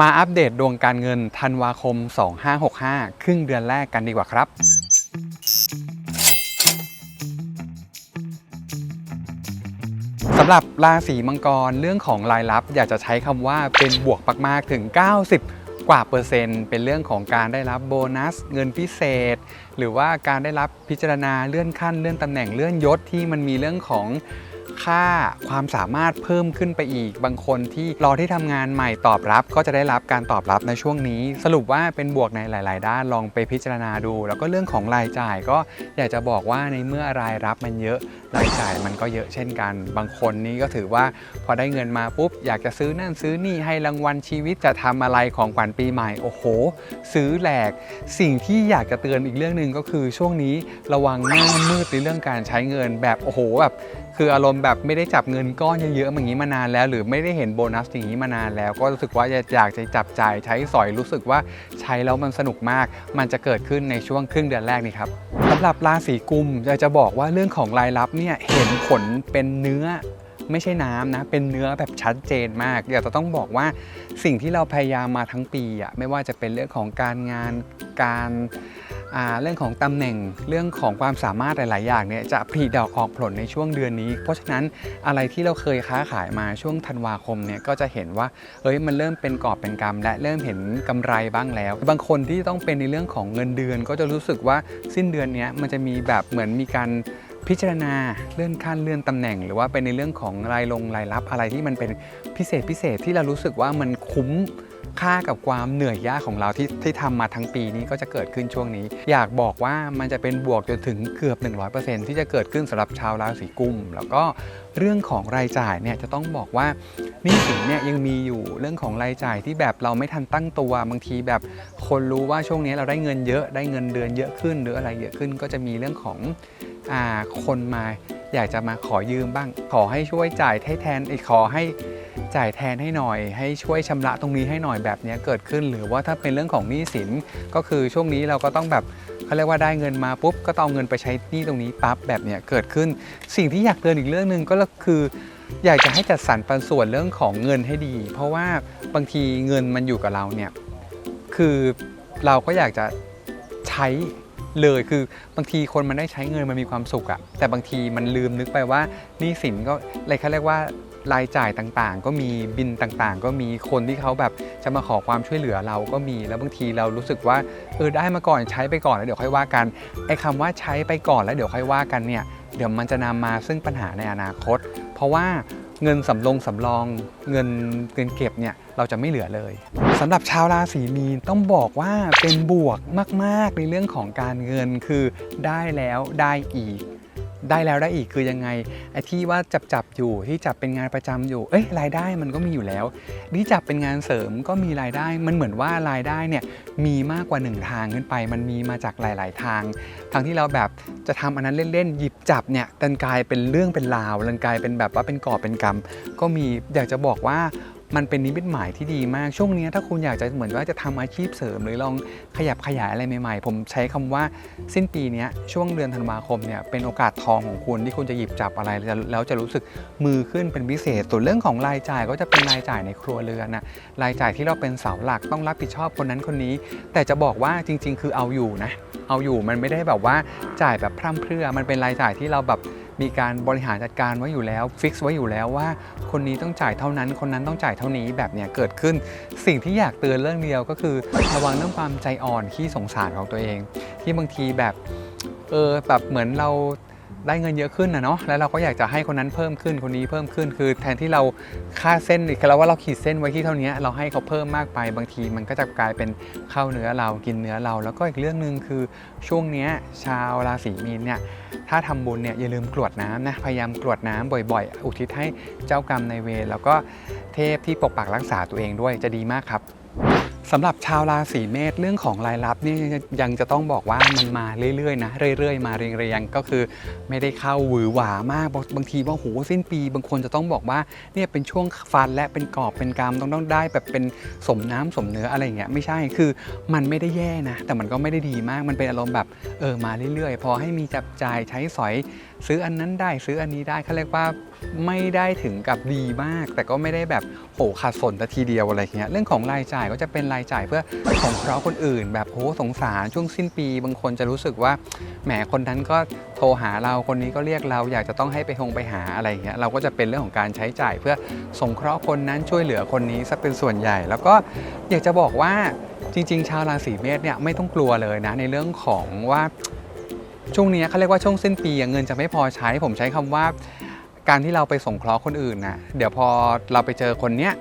มาอัปเดตดวงการเงินธันวาคม 2565 ครึ่งเดือนแรกกันดีกว่าครับ สำหรับราศีมังกรเรื่องของรายรับ อยากจะใช้คำว่าเป็นบวกมากๆถึง 90 กว่าเปอร์เซ็นต์ เป็นเรื่องของการได้รับโบนัส เงินพิเศษ หรือว่าการได้รับพิจารณาเลื่อนขั้นเลื่อนตำแหน่งเลื่อนยศที่มันมีเรื่องของ ค่าความสามารถเพิ่มขึ้นไปอีก บางคนที่รอที่ทำงานใหม่ตอบรับ ก็จะได้รับการตอบรับในช่วงนี้ สรุปว่าเป็นบวกในหลาย ๆ ด้านลองไปพิจารณาดู แล้วก็เรื่องของรายจ่ายก็อยากจะบอกว่าในเมื่อรายรับมันเยอะรายจ่ายมันก็เยอะเช่นกัน บางคนนี่ก็ถือว่าพอได้เงินมาปุ๊บ อยากจะซื้อนั่นซื้อนี่ให้รางวัลชีวิตจะทำอะไรของขวัญปีใหม่โอ้โห ซื้อแหลก สิ่งที่อยากจะเตือนอีกเรื่องหนึ่งก็คือช่วงนี้ระวังหน้ามืดในเรื่องการใช้เงินแบบโอ้โหแบบ คืออารมณ์แบบไม่ได้จับเงินก้อนเยอะๆอย่างนี้มานานแล้ว หรือไม่ได้เห็นโบนัสอย่างนี้มานานแล้ว ก็รู้สึกว่าอยากจะจับจ่ายใช้สอยรู้สึกว่าใช้แล้วมันสนุกมาก มันจะเกิดขึ้นในช่วงครึ่งเดือนแรกนี้ครับสำหรับราศีกุมอยากจะบอกว่าเรื่องของรายรับเนี่ยเห็นผลเป็นเนื้อไม่ใช่น้ำนะ เป็นเนื้อแบบชัดเจนมาก อยากจะต้องบอกว่าสิ่งที่เราพยายามมาทั้งปีอะไม่ว่าจะเป็นเรื่องของการงานการ เรื่องของตำแหน่งเรื่องของความสามารถหลาย ๆ อย่างเนี่ยจะผลิดอกออกผลในช่วงเดือนนี้ เพราะฉะนั้นอะไรที่เราเคยค้าขายมาช่วงธันวาคมเนี่ยก็จะเห็นว่าเอ้ยมันเริ่มเป็นกอบเป็นกำและเริ่มเห็นกำไรบ้างแล้ว บางคนที่ต้องเป็นในเรื่องของเงินเดือน ก็จะรู้สึกว่าสิ้นเดือนนี้มันจะมีแบบเหมือนมีการพิจารณาเลื่อนขั้นเลื่อนตำแหน่ง หรือว่าเป็นในเรื่องของรายลงรายรับอะไรที่มันเป็นพิเศษพิเศษที่เรารู้สึกว่ามันคุ้ม ค่ากับความเหนื่อยยากของเราที่ที่ทำมาทั้งปีนี้ก็จะเกิดขึ้นช่วงนี้ อยากบอกว่ามันจะเป็นบวกจนถึงเกือบ 100%ที่จะเกิดขึ้นสำหรับชาวราศีกุม แล้วก็เรื่องของรายจ่ายเนี่ยจะต้องบอกว่าหนี่สินเนี่ยยังมีอยู่เรื่องของรายจ่ายที่แบบเราไม่ทันตั้งตัวบางทีแบบคนรู้ว่าช่วงนี้เราได้เงินเยอะได้เงินเดือนเยอะขึ้น หรืออะไรเยอะขึ้นก็จะมีเรื่องของอ่าคนมาอยากจะมาขอยืมบ้าง ขอให้ช่วยจ่ายให้แทนอขอให้จ่ายแทนให้หน่อย ให้ช่วยชำระตรงนี้ให้หน่อยแบบนี้เกิดขึ้น หรือว่าถ้าเป็นเรื่องของหนี้สินก็คือช่วงนี้เราก็ต้องแบบ เขาเรียกว่าได้เงินมาปุ๊บก็ต้องเอาเงินไปใช้หนี้ตรงนี้ปั๊บแบบเนี้ยเกิดขึ้น สิ่งที่อยากเตือนอีกเรื่องหนึ่งก็คืออยากจะให้จัดสรรปันส่วนเรื่องของเงินให้ดี เพราะว่าบางทีเงินมันอยู่กับเราเนี่ยคือเราก็อยากจะใช้เลยคือบางทีคนมันได้ใช้เงินมันมีความสุขอะแต่บางทีมันลืมนึกไปว่านี้สินก็อะไรเขาเรียกว่า รายจ่ายต่างๆ ก็มีบินต่างๆ ก็มีคนที่เขาแบบจะมาขอความช่วยเหลือเราก็มีแล้วบางทีเรารู้สึกว่าเออได้มาก่อนใช้ไปก่อนแล้วเดี๋ยวค่อยว่ากันไอ้คำว่าใช้ไปก่อนแล้วเดี๋ยวค่อยว่ากันเนี่ยเดี๋ยวมันจะนำมาซึ่งปัญหาในอนาคต เพราะว่าเงินสำรองสำรองเงินเงินเก็บเนี่ยเราจะไม่เหลือเลยสำหรับชาวราศีมีนต้องบอกว่าเป็นบวกมาก ๆ ในเรื่องของการเงินคือได้แล้วได้อีก ได้แล้วได้อีกคือยังไงไอ้ที่ว่าจับจับอยู่ที่จับเป็นงานประจำอยู่ เอ้ยรายได้มันก็มีอยู่แล้วที่จับเป็นงานเสริมก็มีรายได้มันเหมือนว่ารายได้เนี่ยมีมากกว่าหนึ่งทางขึ้นไป มันมีมาจากหลาย ๆ ทาง ทางที่เราแบบจะทำอันนั้นเล่นๆหยิบจับเนี่ยดันกลายเป็นเรื่องเป็นราวดันกลายเป็นแบบว่าเป็นก่อเป็นกำก็มีอยากจะบอกว่า มันเป็นนิมิตหมายที่ดีมากช่วงนี้ถ้าคุณอยากจะเหมือนว่าจะทำอาชีพเสริม หรือลองขยับขยายอะไรใหม่ๆ ผมใช้คำว่าสิ้นปีนี้ช่วงเดือนธันวาคมเนี่ยเป็นโอกาสทองของคุณที่คุณจะหยิบจับอะไรแล้วแล้วจะรู้สึกมือขึ้นเป็นพิเศษส่วนเรื่องของรายจ่ายก็จะเป็นรายจ่ายในครัวเรือนนะรายจ่ายที่เราเป็นเสาหลักต้องรับผิดชอบคนนั้นคนนี้ แต่จะบอกว่าจริง ๆ คือเอาอยู่นะเอาอยู่มันไม่ได้แบบว่าจ่ายแบบพร่ำเพรื่อมันเป็นรายจ่ายที่เราแบบ มีการบริหารจัดการไว้อยู่แล้วฟิกซ์ไว้อยู่แล้วว่า คนนี้ต้องจ่ายเท่านั้น คนนั้นต้องจ่ายเท่านี้แบบเนี้ยเกิดขึ้น สิ่งที่อยากเตือนเรื่องเดียวก็คือ ระวังเรื่องความใจอ่อนขี้สงสารของตัวเอง ที่บางทีแบบเออแบบเหมือนเรา ได้เงินเยอะขึ้นนะเนาะแล้วเราก็อยากจะให้คนนั้นเพิ่มขึ้นคนนี้เพิ่มขึ้น คือแทนที่เราค่าเส้นเราว่าเราขีดเส้นไว้ที่เท่านี้เราให้เขาเพิ่มมากไปบางทีมันก็จะกลายเป็นเข้าเนื้อเรากินเนื้อเรา แล้วก็อีกเรื่องหนึ่งคือช่วงนี้ชาวราศีมีนเนี่ยถ้าทำบุญเนี่ยอย่าลืมกรวดน้ำนะพยายามกรวดน้ำบ่อยๆ อุทิศให้เจ้ากรรมในเวรแล้วก็เทพที่ปกปักรักษาตัวเองด้วยจะดีมากครับ สำหรับชาวราศีเมษเรื่องของรายรับนี่ยังจะต้องบอกว่ามันมาเรื่อยๆนะเรื่อยๆ มาเรียงๆก็คือไม่ได้เข้าหวือหวามากบางทีว่าโหสิ้นปี บางคนจะต้องบอกว่าเนี่ยเป็นช่วงฟันและเป็นกอบเป็นกรต้องต้องได้แบบเป็นสมน้ำสมเนื้ออะไรอย่างเงี้ยไม่ใช่คือมันไม่ได้แย่นะ แต่มันก็ไม่ได้ดีมากมันเป็นอารมณ์แบบเออมาเรื่อยๆ พอให้มีจับจ่ายใช้สอยซื้ออันนั้นได้ซื้ออันนี้ได้เขาเรียกว่าไม่ได้ถึงกับดีมาก แต่ก็ไม่ได้แบบโหขาดสนแต่ทีเดียวอะไรเงี้ยเรื่องของรายจ่ายก็จะเป็นรายจ่ายเพื่อสงเคราะห์คนอื่น แบบโหสงสารช่วงสิ้นปี บางคนจะรู้สึกว่าแหมคนนั้นก็โทรหาเราคนนี้ก็เรียกเราอยากจะต้องให้ไปหงไปหาอะไรเงี้ยเราก็จะเป็นเรื่องของการใช้จ่าย เพื่อสงเคราะห์คนนั้นช่วยเหลือคนนี้ซะเป็นส่วนใหญ่ แล้วก็อยากจะบอกว่าจริง ๆ ชาวราศีเมษเนี่ยไม่ต้องกลัวเลยนะในเรื่องของว่าช่วงนี้เขาเรียกว่าช่วงสิ้นปีเงินจะไม่พอใช้ผมใช้คำว่าการที่เราไปสงเคราะห์คนอื่นนะเดี๋ยวพอเราไปเจอคนเนี้ย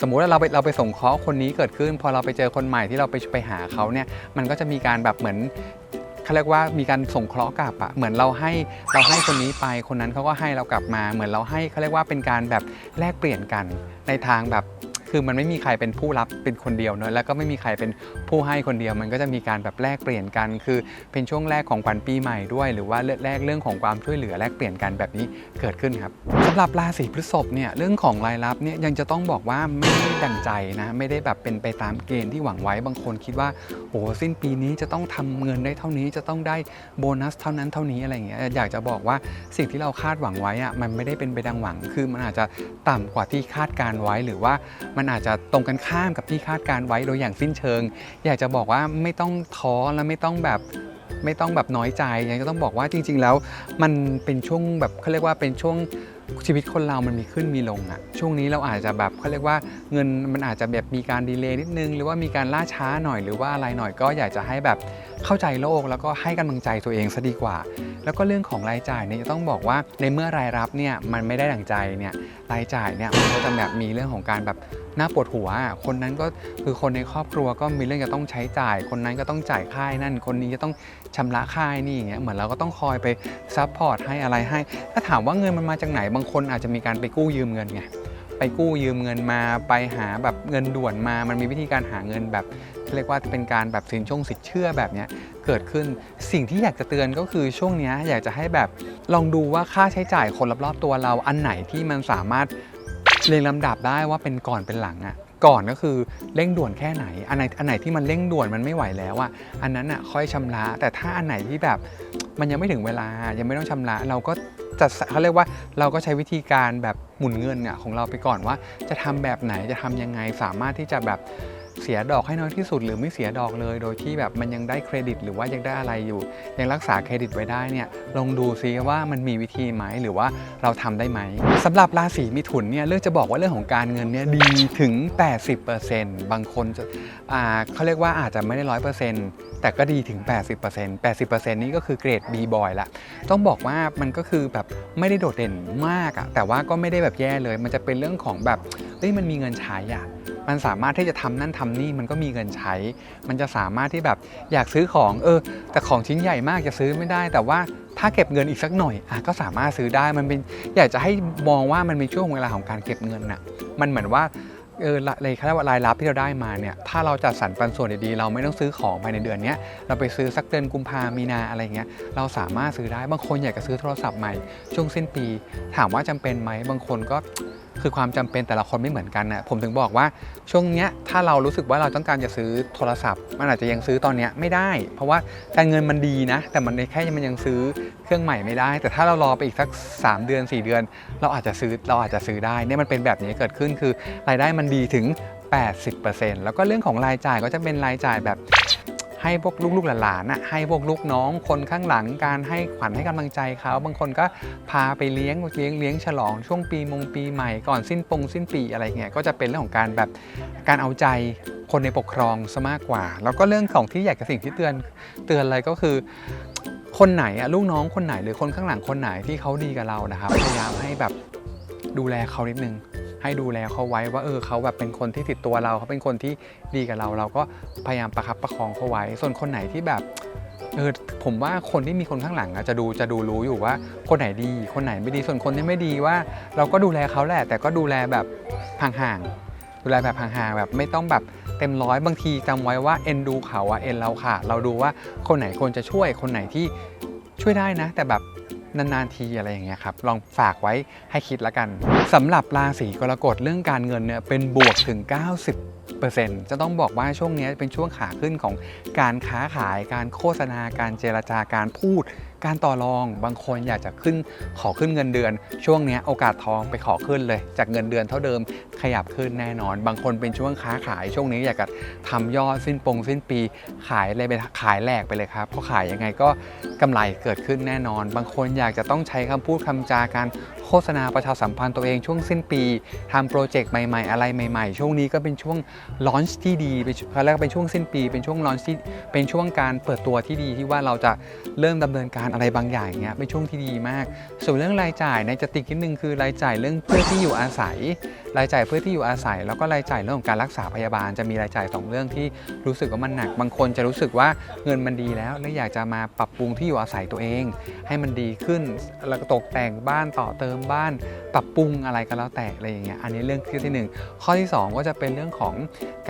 สมมุติว่าเราไปเราไปส่งเคราะห์คนนี้เกิดขึ้น พอเราไปเจอคนใหม่ที่เราไปไปหาเขาเนี่ยมันก็จะมีการแบบเหมือนเขาเรียกว่ามีการส่งเคราะห์กลับอะเหมือนเราให้เราให้คนนี้ไปคนนั้นเขาก็ให้เรากลับมา เหมือนเราให้เขาเรียกว่าเป็นการแบบแลกเปลี่ยนกันในทางแบบ คือมันไม่มีใครเป็นผู้รับเป็นคนเดียวเนอะแล้วก็ไม่มีใครเป็นผู้ให้คนเดียว มันก็จะมีการแบบแลกเปลี่ยนกัน คือเป็นช่วงแรกของขวัญปีใหม่ด้วย หรือว่าแรกเรื่องของความช่วยเหลือแลกเปลี่ยนกันแบบนี้เกิดขึ้นครับสำหรับราศีพฤษภเนี่ยเรื่องของรายรับเนี่ยยังจะต้องบอกว่าไม่ได้ดังใจนะไม่ได้แบบเป็นไปตามเกณฑ์ที่หวังไว้บางคนคิดว่าโอ้สิ้นปีนี้จะต้องทำเงินได้เท่านี้จะต้องได้โบนัสเท่านั้นเท่านี้อะไรอย่างเงี้ยอยากจะบอกว่าสิ่งที่เราคาดหวังไว้อะมันไม่ได้เป็นไปดังหวัง คือมันอาจจะต่ำกว่าที่คาดการไว้หรือว่ามันอาจจะตรงกันข้ามกับที่คาดการไว้โดยอย่างสิ้นเชิง อยากจะบอกว่าไม่ต้องท้อและไม่ต้องแบบไม่ต้องแบบน้อยใจยังจะต้องบอกว่าจริง ๆ แล้ว มันเป็นช่วงแบบเขาเรียกว่าเป็นช่วงชีวิตคนเรามันมีขึ้นมีลงอะช่วงนี้เราอาจจะแบบเขาเรียกว่าเงินมันอาจจะแบบมีการดีเลย์นิดนึง หรือว่ามีการล่าช้าหน่อยหรือว่าอะไรหน่อยก็อยากจะให้แบบเข้าใจโลกแล้วก็ให้กำลังใจตัวเองซะดีกว่า แล้วก็เรื่องของรายจ่ายเนี่ยจะต้องบอกว่าในเมื่อรายรับเนี่ยมันไม่ได้ดั่งใจเนี่ยรายจ่ายเนี่ยมันก็จะแบบมีเรื่องของการแบบ น่าปวดหัว คนนั้นก็คือคนในครอบครัวก็มีเรื่องจะต้องใช้จ่าย คนนั้นก็ต้องจ่ายค่ายนั่น คนนี้จะต้องชำระค่ายนี่อย่างเงี้ยเหมือนเราก็ต้องคอยไปซัพพอร์ตให้อะไรให้ ถ้าถามว่าเงินมันมาจากไหนบางคนอาจจะมีการไปกู้ยืมเงินไงไปกู้ยืมเงินมาไปหาแบบเงินด่วนมา มันมีวิธีการหาเงินแบบเรียกว่าเป็นการแบบสินชงสินเชื่อแบบเนี้ยเกิดขึ้นสิ่งที่อยากจะเตือนก็คือช่วงนี้อยากจะให้แบบลองดูว่าค่าใช้จ่ายคนรอบๆตัวเราอันไหนที่มันสามารถ เรียงลำดับได้ว่าเป็นก่อนเป็นหลังอะ่ะก่อนก็คือเร่งด่วนแค่ไหน อันไหนอันไหนที่มันเร่งด่วนมันไม่ไหวแล้วอะ่ะอันนั้นอะค่อยชำระ แต่ถ้าอันไหนที่แบบมันยังไม่ถึงเวลายังไม่ต้องชำระเราก็จะเขาเรียกว่าเราก็ใช้วิธีการแบบหมุนเงินเนี่ยของเราไปก่อนว่า จะทำแบบไหนจะทำยังไงสามารถที่จะแบบ เสียดอกให้น้อยที่สุดหรือไม่เสียดอกเลย โดยที่แบบมันยังได้เครดิต หรือว่ายังได้อะไรอยู่ ยังรักษาเครดิตไว้ได้เนี่ยลองดูซิว่ามันมีวิธีไหมหรือว่าเราทำได้ไหมสำหรับราศีมิถุนเนี่ยเลือกจะบอกว่าเรื่องของการเงินเนี่ยดีถึง 80%บางคนจะเขาเรียกว่าอาจจะไม่ได้ร้อยเปอร์เซ็นต์แต่ก็ดีถึง 80% 80%นี่ก็คือเกรด B boy ละต้องบอกว่ามันก็คือแบบไม่ได้โดดเด่นมากอะแต่ว่าก็ไม่ได้แบบแย่เลย มันจะเป็นเรื่องของแบบเฮ้ยมันมีเงินใช้อะ มันสามารถที่จะทำนั่นทำนี่มันก็มีเงินใช้ มันจะสามารถที่แบบอยากซื้อของเออ แต่ของชิ้นใหญ่มากจะซื้อไม่ได้ แต่ว่าถ้าเก็บเงินอีกสักหน่อยอะก็สามารถซื้อได้มันเป็นอยากจะให้มองว่ามันเป็นช่วงเวลาของการเก็บเงินน่ะมันเหมือนว่าเออเลยเขาเรียกว่ารายรับที่เราได้มาเนี่ยถ้าเราจัดสรรปันส่วนดีๆ เราไม่ต้องซื้อของภายในเดือนนี้เราไปซื้อสักเดือนกุมภามีนาอะไรเงี้ยเราสามารถซื้อได้บางคนอยากจะซื้อโทรศัพท์ใหม่ช่วงสิ้นปี ถามว่าจำเป็นไหมบางคนก็ คือความจำเป็นแต่ละคนไม่เหมือนกันนะผมถึงบอกว่าช่วงเนี้ยถ้าเรารู้สึกว่าเราต้องการจะซื้อโทรศัพท์ มันอาจจะยังซื้อตอนเนี้ยไม่ได้ เพราะว่าการเงินมันดีนะ แต่มันแค่มันยังซื้อเครื่องใหม่ไม่ได้ แต่ถ้าเรารอไปอีกสัก 3 เดือน 4 เดือน เราอาจจะซื้อเราอาจจะซื้อได้เนี่ยมันเป็นแบบนี้เกิดขึ้นคือรายได้มันดีถึง 80%แล้วก็เรื่องของรายจ่ายก็จะเป็นรายจ่ายแบบ ให้พวกลูกๆหลานๆให้พวกลูกน้องคนข้างหลังการให้ขวัญให้กำลังใจเขาบางคนก็พาไปเลี้ยงเลี้ยงเลี้ยงฉลองช่วงปีมงปีใหม่ก่อนสิ้นปงสิ้นปีอะไรเงี้ยก็จะเป็นเรื่องของการแบบการเอาใจคนในปกครองซะมากกว่า แล้วก็เรื่องของที่อยากจะสิ่งที่เตือนเตือนอะไรก็คือคนไหนอะลูกน้องคนไหนหรือคนข้างหลังคนไหนที่เขาดีกับเรานะครับพยายามให้แบบดูแลเขานิดนึง ให้ดูแลเขาไว้ว่าเออเขาแบบเป็นคนที่ติดตัวเราเขาเป็นคนที่ดีกับเรา เราก็พยายามประคับประคองเขาไว้ ส่วนคนไหนที่แบบเออผมว่าคนที่มีคนข้างหลังอะจะดูจะดูรู้อยู่ว่าคนไหนดี คนไหนไม่ดีส่วนคนที่ไม่ดีว่า เราก็ดูแลเขาแหละ แต่ก็ดูแลแบบห่างๆดูแลแบบห่างๆแบบไม่ต้องแบบเต็มร้อยบางทีจำไว้ว่าเอ็นดูเขาอะเอ็นเราค่ะ เราดูว่าคนไหนควรจะช่วยคนไหนที่ช่วยได้นะ แต่แบบ นานๆทีอะไรอย่างเงี้ยครับลองฝากไว้ให้คิดละกันสำหรับราศีกรกฎเรื่องการเงินเนี่ยเป็นบวกถึง 90จะต้องบอกว่าช่วงนี้เป็นช่วงขาขึ้นของการค้าขาย การโฆษณา การเจรจาการพูด การต่อรองบางคนอยากจะขึ้นขอขึ้นเงินเดือน ช่วงนี้โอกาสทองไปขอขึ้นเลย จากเงินเดือนเท่าเดิมขยับขึ้นแน่นอน บางคนเป็นช่วงค้าขาย ช่วงนี้อยากจะทำยอดสิ้นปงสิ้นปีขายอะไรไปขายแหลกไปเลยครับเพราะขายยังไงก็กำไรเกิดขึ้นแน่นอน บางคนอยากจะต้องใช้คำพูดคำจาการโฆษณาประชาสัมพันธ์ตัวเองช่วงสิ้นปีทำโปรเจกต์ใหม่ๆ อะไรใหม่ๆ ช่วงนี้ก็เป็นช่วงลอนช์ที่ดีเขาเรียกเป็นช่วงสิ้นปี เป็นช่วงลอนช์ที่เป็นช่วงการเปิดตัวที่ดีที่ว่าเราจะเริ่มดำเนินการอะไรบางอย่างเงี้ยเป็นช่วงที่ดีมาก ส่วนเรื่องรายจ่ายในยจะติดนิดนึงคือรายจ่ายเรื่องเพื่อที่อยู่อาศัย รายจ่ายเพื่อที่อยู่อาศัย แล้วก็รายจ่ายเรื่องของการรักษาพยาบาลจะมีรายจ่ายสองเรื่องที่รู้สึกว่ามันหนัก บางคนจะรู้สึกว่าเงินมันดีแล้วและอยากจะมาปรับปรุงที่อยู่อาศัยตัวเอง ให้มันดีขึ้นแล้วก็ตกแต่งบ้านต่อเติมบ้าน ปรับปรุงอะไรก็แล้วแต่อะไรอย่างเงี้ยอันนี้เรื่องที่ที่หนึ่งข้อที่สองก็จะเป็นเรื่องของ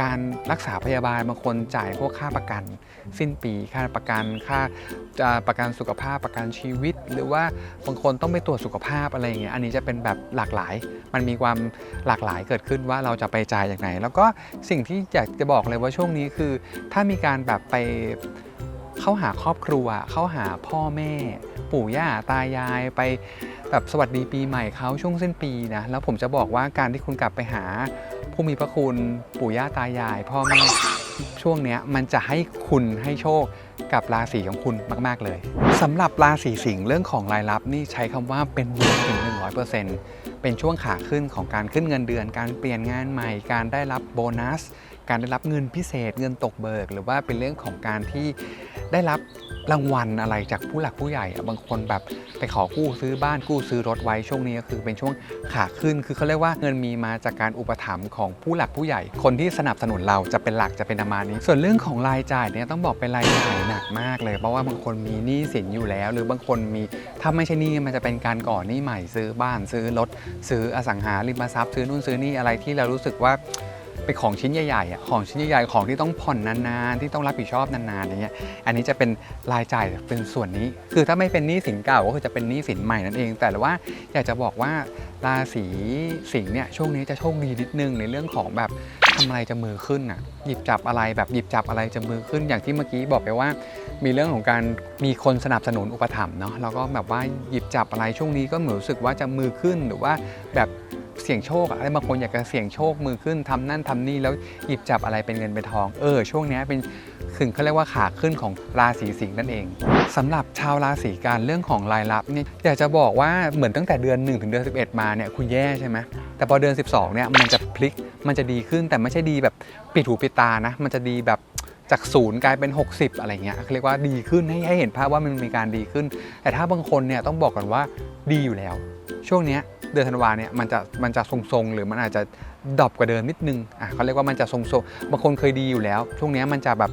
การรักษาพยาบาลบางคนจ่ายพวกค่าประกัน สิ้นปีค่าประกันค่าจะประกันสุขภาพประกันชีวิต หรือว่าบางคนต้องไปตรวจสุขภาพอะไรอย่างเงี้ยอันนี้จะเป็นแบบหลากหลาย มันมีความหลากหลายเกิดขึ้นว่าเราจะไปจ่ายอย่างไหน แล้วก็สิ่งที่อยากจะบอกเลยว่าช่วงนี้คือ ถ้ามีการแบบไปเข้าหาครอบครัว เข้าหาพ่อแม่ ปู่ย่าตายายไปแบบสวัสดีปีใหม่เขาช่วงสิ้นปีนะแล้วผมจะบอกว่าการที่คุณกลับไปหาผู้มีพระคุณปู่ย่าตายาย พ่อแม่ช่วงเนี้ยมันจะให้คุณให้โชคกับราศีของคุณมาก ๆ เลยสำหรับราศีสิงห์เรื่องของรายรับนี่ใช้คำว่าเป็นบวกถึง100%เเป็นช่วงขาขึ้นของการขึ้นเงินเดือน การเปลี่ยนงานใหม่ การได้รับโบนัส การได้รับเงินพิเศษ เงินตกเบิก หรือว่าเป็นเรื่องของการที่ได้รับ รางวัลอะไรจากผู้หลักผู้ใหญ่อะบางคนแบบไปขอกู้ซื้อบ้านกู้ซื้อรถไว้ช่วงนี้ก็คือเป็นช่วงขาขึ้น คือเขาเรียกว่าเงินมีมาจากการอุปถัมภ์ของผู้หลักผู้ใหญ่ คนที่สนับสนุนเราจะเป็นหลักจะเป็นประมาณนี้ ส่วนเรื่องของรายจ่ายเนี่ยต้องบอกเป็นรายจ่ายหนักมากเลย เพราะว่าบางคนมีหนี้สินอยู่แล้ว หรือบางคนมีถ้าไม่ใช่หนี้มันจะเป็นการก่อหนี้ใหม่ซื้อบ้านซื้อรถซื้ออสังหาริมทรัพย์ซื้อนู่นซื้อนี่อะไรที่เรารู้สึกว่า เป็นของชิ้นใหญ่ๆอะของชิ้นใหญ่ๆของที่ต้องผ่อนนานๆ ที่ต้องรับผิดชอบนานๆอย่างเงี้ยอันนี้จะเป็นรายจ่ายเป็นส่วนนี้ คือถ้าไม่เป็นหนี้สินเก่าก็คือจะเป็นหนี้สินใหม่นั่นเอง แต่ว่าอยากจะบอกว่าราศีสิงห์เนี่ยช่วงนี้จะโชคดีนิดนึงในเรื่องของแบบทำอะไรจะมือขึ้นอะหยิบจับอะไรแบบหยิบจับอะไรจะมือขึ้น อย่างที่เมื่อกี้บอกไปว่า มีเรื่องของการมีคนสนับสนุนอุปถัมภ์เนาะแล้วก็แบบว่าหยิบจับอะไรช่วงนี้ก็เหมือนรู้สึกว่าจะมือขึ้นหรือว่าแบบ เสี่ยงโชคอะไรบางคนอยากจะเสี่ยงโชคมือขึ้นทำนั่นทำนี่แล้วหยิบจับอะไรเป็นเงินเป็นทอง เออ ช่วงนี้เป็นถึงเขาเรียกว่าขาขึ้นของราศีสิงห์นั่นเองสำหรับชาวราศีกันเรื่องของรายรับเนี่ยอยากจะบอกว่าเหมือนตั้งแต่เดือน 1 ถึงเดือน 11 มาเนี่ยคุณแย่ใช่ไหมแต่พอเดือน 12เนี่ยมันจะพลิกมันจะดีขึ้นแต่ไม่ใช่ดีแบบปิดหูปิดตานะ มันจะดีแบบจากศูนย์กลายเป็น 60 อะไรเงี้ยเขาเรียกว่าดีขึ้นให้ให้เห็นภาพว่ามันมีการดีขึ้น แต่ถ้าบางคนเนี่ยต้องบอกก่อนว่าดีอยู่แล้ว ช่วงเนี้ย เดือนธันวาเนี่ยมันจะมันจะทรงๆ หรือมันอาจจะดรอปกว่าเดิมนิดนึงอะเขาเรียกว่ามันจะทรงๆบางคนเคยดีอยู่แล้ว ช่วงนี้มันจะแบบ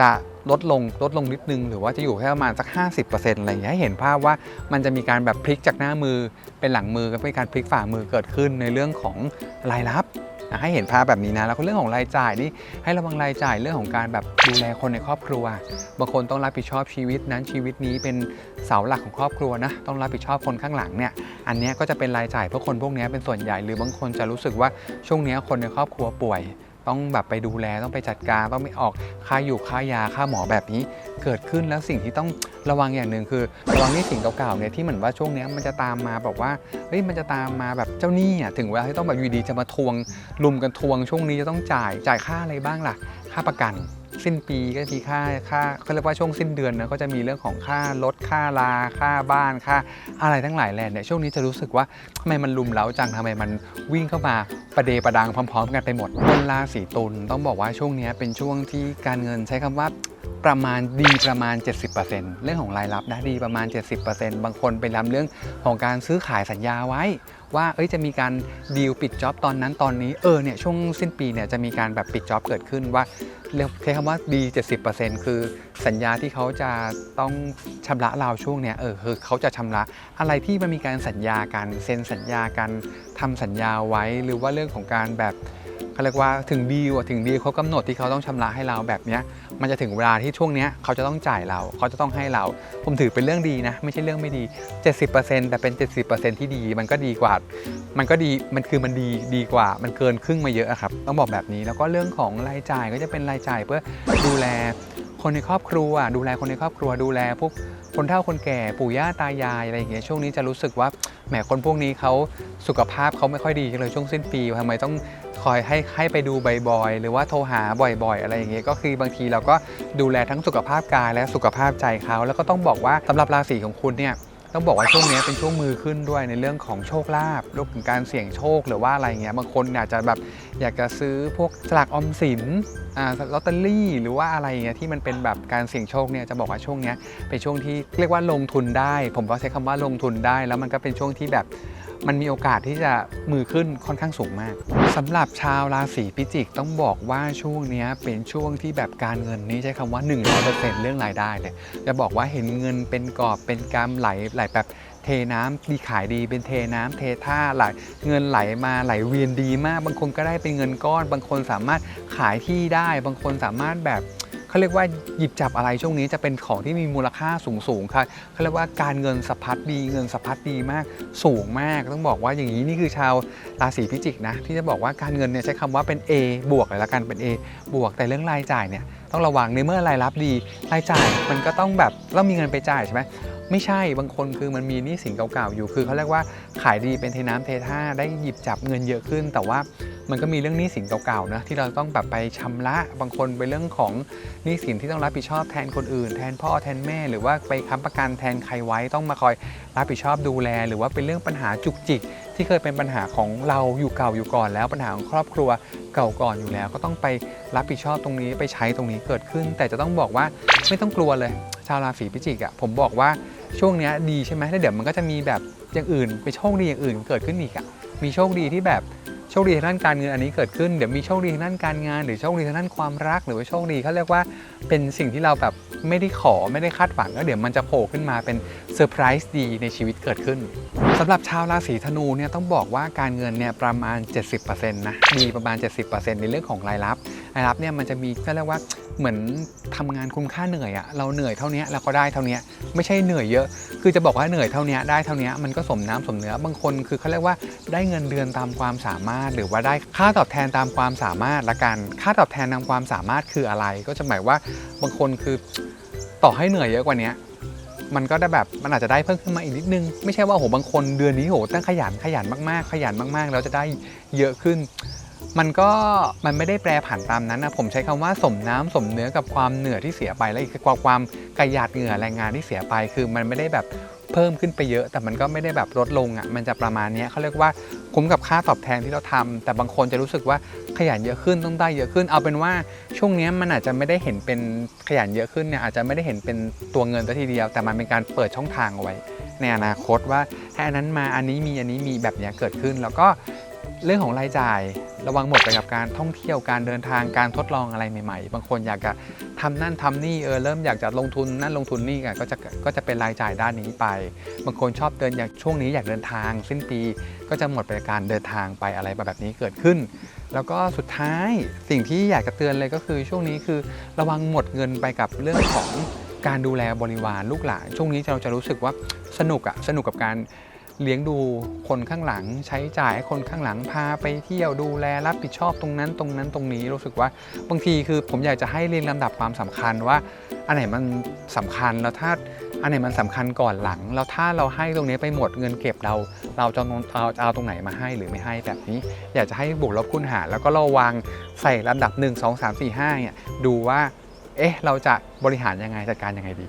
จะลดลงลดลงนิดนึง หรือว่าจะอยู่แค่ประมาณสัก 50%อะไรอย่างเงี้ยให้เห็นภาพว่ามันจะมีการแบบพลิกจากหน้ามือเป็นหลังมือก็เป็นการพลิกฝ่ามือเกิดขึ้นในเรื่องของรายรับ ให้เห็นภาพแบบนี้นะ แล้วก็เรื่องของรายจ่ายนี่ให้ระวังรายจ่ายเรื่องของการแบบดูแลคนในครอบครัว บางคนต้องรับผิดชอบชีวิตนั้นชีวิตนี้เป็นเสาหลักของครอบครัวนะ ต้องรับผิดชอบคนข้างหลังเนี่ย อันนี้ก็จะเป็นรายจ่ายเพื่อคนพวกนี้เป็นส่วนใหญ่ หรือบางคนจะรู้สึกว่าช่วงนี้คนในครอบครัวป่วย ต้องแบบไปดูแลต้องไปจัดการต้องไม่ออกค่าอยู่ค่ายาค่าหมอแบบนี้เกิดขึ้นแล้วสิ่งที่ต้องระวังอย่างหนึ่งคือ ระวังนี่สิ่งเก่าๆเนี่ยที่เหมือนว่าช่วงนี้มันจะตามมาบอกว่าเฮ้ยมันจะตามมาแบบเจ้าหนี้อะถึงเวลาที่ต้องแบบอยู่ดีจะมาทวงลุมกันทวง ช่วงนี้จะต้องจ่ายจ่ายค่าอะไรบ้างล่ะ ค่าประกัน สิ้นปีก็ทีค่าค่าเขาเรียกว่าช่วงสิ้นเดือนนะก็จะมีเรื่องของค่ารถค่าลาค่าบ้านค่าอะไรทั้งหลายแหล่เนี่ยช่วงนี้จะรู้สึกว่าทำไมมันลุมเล้าจังทำไมมันวิ่งเข้ามาประเดประดังพร้อม ๆ กันไปหมดคนราศีตุลต้องบอกว่าช่วงนี้เป็นช่วงที่การเงินใช้คำว่า ประมาณดีประมาณ 70%เรื่องของรายรับนะดีประมาณ 70%บางคนไปรับเรื่องของการซื้อขายสัญญาไว้ ว่าเอ้ยจะมีการดีลปิดจ็อบตอนนั้นตอนนี้เออเนี่ยช่วงสิ้นปีเนี่ยจะมีการแบบปิดจ็อบเกิดขึ้นว่าเรียกใช้คำว่าดี 70%คือสัญญาที่เขาจะต้องชำระเราช่วงเนี้ยเออคือเขาจะชำระอะไรที่มันมีการสัญญากันเซ็นสัญญากันทำสัญญาไว้ หรือว่าเรื่องของการแบบ เขาเรียกว่าถึงดีลอะถึงดีเขากำหนดที่เขาต้องชำระให้เราแบบนี้มันจะถึงเวลาที่ช่วงนี้เขาจะต้องจ่ายเราเขาจะต้องให้เรา ผมถือเป็นเรื่องดีนะ ไม่ใช่เรื่องไม่ดี 70%แต่เป็น 70%ที่ดีมันก็ดีกว่า มันก็ดีมันคือมันดีดีกว่า มันเกินครึ่งมาเยอะอะครับต้องบอกแบบนี้แล้วก็เรื่องของรายจ่ายก็จะเป็นรายจ่ายเพื่อดูแลคนในครอบครัว ดูแลคนในครอบครัวดูแลพวกคนเฒ่าคนแก่ปู่ย่าตายายอะไรอย่างเงี้ยช่วงนี้จะรู้สึกว่าแหมคนพวกนี้เขาสุขภาพเขาไม่ค่อยดีเลยช่วงสิ้นปีทำไมต้อง คอยให้ให้ไปดูบ่อยๆ หรือว่าโทรหาบ่อย ๆ อะไรอย่างเงี้ยก็คือบางทีเราก็ดูแลทั้งสุขภาพกายและสุขภาพใจเขาแล้วก็ต้องบอกว่าสำหรับราศีของคุณเนี่ยต้องบอกว่าช่วงนี้เป็นช่วงมือขึ้นด้วยในเรื่องของโชคลาภรวมถึงการเสี่ยงโชคหรือว่าอะไรเงี้ยบางคนอยากจะแบบอยากจะซื้อพวกสลากออมสินอ่าลอตเตอรี่ หรือว่าอะไรเงี้ยที่มันเป็นแบบการเสี่ยงโชคเนี่ยจะบอกว่าช่วงนี้เป็นช่วงที่เรียกว่าลงทุนได้ ผมก็ใช้คำว่าลงทุนได้ แล้วมันก็เป็นช่วงที่แบบ มันมีโอกาสที่จะมือขึ้นค่อนข้างสูงมากสำหรับชาวราศีพิจิกต้องบอกว่าช่วงนี้เป็นช่วงที่แบบการเงินนี้ใช้คำว่า 100%เรื่องรายได้เลยจะบอกว่าเห็นเงินเป็นกอบเป็นกำไหลไหลแบบเทน้ำดีขายดีเป็นเทน้ำเทท่าไหลเงินไหลมาไหลเวียนดีมาก บางคนก็ได้เป็นเงินก้อน บางคนสามารถขายที่ได้ บางคนสามารถแบบ เขาเรียกว่าหยิบจับอะไรช่วงนี้จะเป็นของที่มีมูลค่าสูงสูงๆค่ะเขาเรียกว่าการเงินสะพัดดีเงินสะพัดดีมากสูงมากต้องบอกว่าอย่างนี้นี่คือชาวราศีพิจิกนะที่จะบอกว่าการเงินเนี่ยใช้คำว่าเป็น A บวกเลยละกันเป็น A บวกแต่เรื่องรายจ่ายเนี่ยต้องระวังในเมื่อรายรับดีรายจ่ายมันก็ต้องแบบเรามีเงินไปจ่ายใช่ไหม ไม่ใช่บางคนคือมันมีหนี้สินเก่าๆอยู่คือเขาเรียกว่าขายดีเป็นเทน้ำเทท่าได้หยิบจับเงินเยอะขึ้น แต่ว่ามันก็มีเรื่องหนี้สินเก่าๆนะที่เราต้องแบบไปชำระบางคนเป็นเรื่องของหนี้สินที่ต้องรับผิดชอบแทนคนอื่น แทนพ่อแทนแม่ หรือว่าไปค้ำประกันแทนใครไว้ต้องมาคอยรับผิดชอบดูแล หรือว่าเป็นเรื่องปัญหาจุกจิก ที่เคยเป็นปัญหาของเราอยู่เก่าอยู่ก่อน แล้วปัญหาของครอบครัวเก่าก่อนอยู่แล้ว ก็ต้องไปรับผิดชอบตรงนี้ไปใช้ตรงนี้เกิดขึ้น แต่จะต้องบอกว่าไม่ต้องกลัวเลย ชาวราศีพิจิกอะผมบอกว่า ช่วงนี้ดีใช่ไหมแล้วเดี๋ยวมันก็จะมีแบบอย่างอื่นไปโชคดีอย่างอื่นเกิดขึ้นอีกอะมีโชคดีที่แบบโชคดีทางด้านการเงินอันนี้เกิดขึ้นเดี๋ยวมีโชคดีทางด้านการงาน หรือโชคดีทางด้านความรัก หรือว่าโชคดีเขาเรียกว่าเป็นสิ่งที่เราแบบไม่ได้ขอไม่ได้คาดหวังแล้วเดี๋ยวมันจะโผล่ขึ้นมาเป็นเซอร์ไพรส์ดีในชีวิตเกิดขึ้นสำหรับชาวราศีธนูเนี่ยต้องบอกว่าการเงินเนี่ยประมาณ 70%นะมีประมาณ 70%ในเรื่องของรายรับรายรับเนี่ยมันจะมีก็เรียกว่า เหมือนทำงานคุ้มค่าเหนื่อยอะเราเหนื่อยเท่านี้เราก็ได้เท่านี้ไม่ใช่เหนื่อยเยอะ คือจะบอกว่าเหนื่อยเท่านี้ได้เท่านี้มันก็สมน้ำสมเนื้อบางคนคือเขาเรียกว่าได้เงินเดือนตามความสามารถ หรือว่าได้ค่าตอบแทนตามความสามารถละกัน ค่าตอบแทนตามความสามารถคืออะไร ก็จะหมายว่าบางคนคือต่อให้เหนื่อยเยอะกว่านี้มันก็ได้แบบมันอาจจะได้เพิ่มขึ้นมาอีกนิดนึง ไม่ใช่ว่าโหบางคนเดือนนี้โหตั้งขยันขยันมากๆ ขยันมากๆ แล้วจะได้เยอะขึ้น มันก็มันไม่ได้แปรผันตามนั้นนะผมใช้คำว่าสมน้ำสมเนื้อกับความเหนื่อยที่เสียไปและอีกความความกระยาดเหงื่อแรงงานที่เสียไป คือมันไม่ได้แบบเพิ่มขึ้นไปเยอะ แต่มันก็ไม่ได้แบบลดลงอะมันจะประมาณนี้เขาเรียกว่าคุ้มกับค่าตอบแทนที่เราทำแต่บางคนจะรู้สึกว่าขยันเยอะขึ้นต้องได้เยอะขึ้น เอาเป็นว่าช่วงนี้มันอาจจะไม่ได้เห็นเป็นขยันเยอะขึ้นเนี่ยอาจจะไม่ได้เห็นเป็นตัวเงินซะทีเดียว แต่มันเป็นการเปิดช่องทางเอาไว้ในอนาคตว่าให้อันนั้นมาอันนี้มีอันนี้มีแบบนี้เกิดขึ้น แล้วก็ เรื่องของรายจ่ายระวังหมดไปกับการท่องเที่ยวการเดินทางการทดลองอะไรใหม่ๆ บางคนอยากจะทำนั่นทำนี่เออเริ่มอยากจะลงทุนนั่นลงทุนนี่ก็จะก็จะเป็นรายจ่ายด้านนี้ไป บางคนชอบเดินอย่างช่วงนี้อยากเดินทาง สิ้นปีก็จะหมดไปกับการเดินทางไปอะไรแบบนี้เกิดขึ้น แล้วก็สุดท้ายสิ่งที่อยากจะเตือนเลยก็คือช่วงนี้คือระวังหมดเงินไปกับเรื่องของการดูแลบริวารลูกหลานช่วงนี้เราจะรู้สึกว่าสนุกอะสนุกกับการ เลี้ยงดูคนข้างหลัง ใช้จ่ายให้คนข้างหลังพาไปเที่ยวดูแลรับผิดชอบตรงนั้นตรงนั้นตรงนี้รู้สึกว่าบางทีคือผมอยากจะให้เรียงลำดับความสำคัญว่า อันไหนมันสำคัญแล้วถ้าอันไหนมันสำคัญก่อนหลัง แล้วถ้าเราให้ตรงนี้ไปหมดเงินเก็บเรา เราจะเอาเอาตรงไหนมาให้หรือไม่ให้แบบนี้ อยากจะให้บวกลบคูณหารแล้วก็เราวางใส่ลำดับ 1 2 3 4 5เนี่ยดูว่าเอ๊ะเราจะบริหารยังไงจัดการยังไงดี